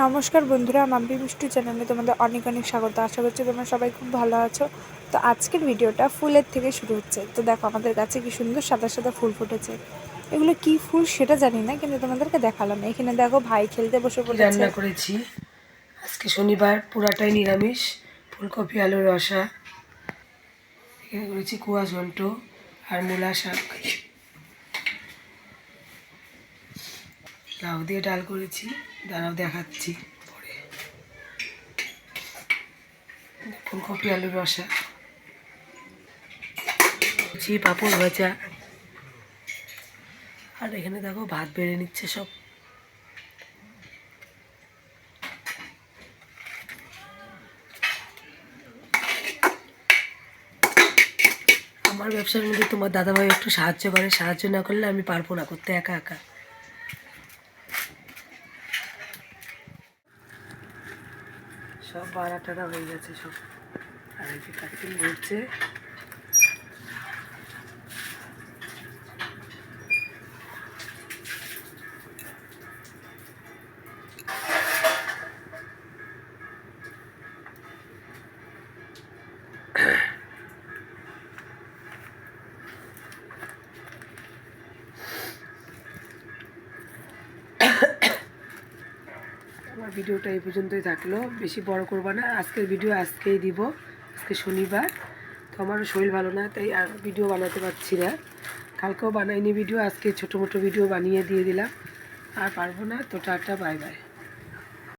নমস্কার বন্ধুরা মাম্পি মিষ্টি চ্যানেলে তোমাদের অনেক অনেক স্বাগত। আশা করছি তোমরা সবাই খুব ভালো আছো। তো আজকের ভিডিওটা ফুলের থেকে শুরু হচ্ছে। তো দেখো আমাদের কাছে কি সুন্দর সাদা সাদা ফুল ফুটেছে। এগুলো কি ফুল সেটা জানি না কিন্তু তোমাদেরকে দেখালাম। এখানে দেখো ভাই খেলতে বসে পড়েছে। রান্না করেছি? আজকে শনিবার পুরাটাই নিরামিষ ফুলকপি আলুর রসা। এখানে করেছি কুয়া জন্ট আর মূলা শাক। লাউ দিয়ে ডাল করেছি। দাঁড়াও, দেখাচ্ছি পরে। ফুলকপি আলুর রসা। করেছি পাঁপড় ভাজা। আর এখানে দেখো, ভাত বেড়ে নিচ্ছে সব। আমার ব্যবসার মধ্যে তোমার দাদাভাই একটু সাহায্য করে। সাহায্য না করলে আমি পারব না, করতে একা একা। সব বাড়া টাড়া হয়ে গেছে সব। আর এই যে কাটিং ঘুরছে আমার ভিডিওটা এই পর্যন্তই থাকল। বেশি বড় করব না, আজকের ভিডিও আজকেই দিব, আজকে শনিবার। তো আমারও শরীর ভালো না, তাই আর ভিডিও বানাতে পারছি না। কালকেও বানাইনি ভিডিও, আজকে ছোটো মোটো ভিডিও বানিয়ে দিয়ে দিলাম। আর পারব না, তো টাটা, বাই বাই।